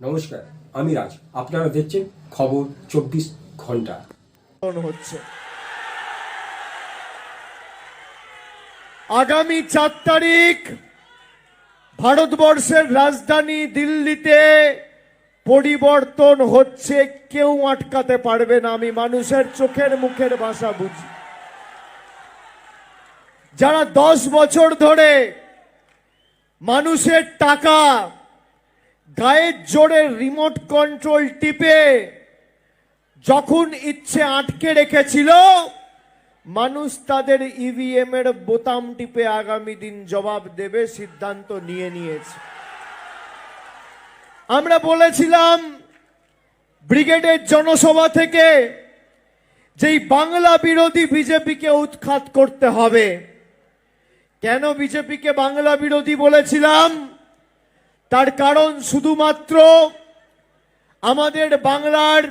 নমস্কার, আমি রাজ। আপনারা দেখছেন খবর চব্বিশ ঘণ্টা। হচ্ছে। আগামী চার তারিখ ভারতবর্ষের রাজধানী দিল্লিতে পরিবর্তন হচ্ছে, কেউ আটকাতে পারবে না, আমি মানুষের চোখের মুখের ভাষা বুঝি। যারা দশ বছর ধরে মানুষের টাকা গায়ের জোরে রিমোট কন্ট্রোল টিপে যখন ইচ্ছে আটকে রেখেছিল, মানুষ তাদের ইভিএম এর বোতাম টিপে আগামী দিন জবাব দেবে, সিদ্ধান্ত নিয়ে নিয়েছে। আমরা বলেছিলাম, ব্রিগেডের জনসভা থেকে যেই বাংলা বিরোধী বিজেপিকে উৎখাত করতে হবে, কেন বিজেপিকে বাংলা বিরোধী বলেছিলাম? তার কারণ শুধুমাত্র আমাদের বাংলার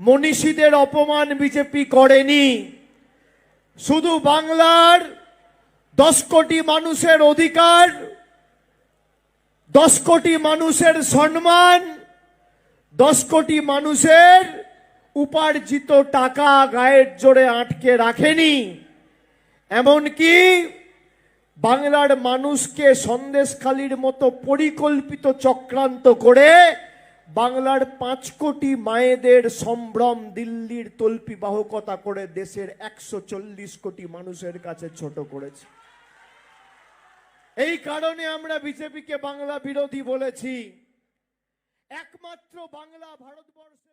মনীষীদের অপমান বিজেপি করেনি। শুধু বাংলার দশ কোটি মানুষের অধিকার, দশ কোটি মানুষের সম্মান, দশ কোটি মানুষের উপার্জিত টাকা গায়ের জোরে আটকে রাখেনি। এমনকি বাংলার মানুষকে সন্দেশখালির মতো পরিকল্পিত চক্রান্ত করে বাংলার পাঁচ কোটি মায়েদের সম্ভ্রম দিল্লির তল্পি বাহকতা করে দেশের একশো চল্লিশ কোটি মানুষের কাছে ছোট করেছে। এই কারণে আমরা বিজেপিকে বাংলা বিরোধী বলেছি। একমাত্র বাংলা ভারতবর্ষ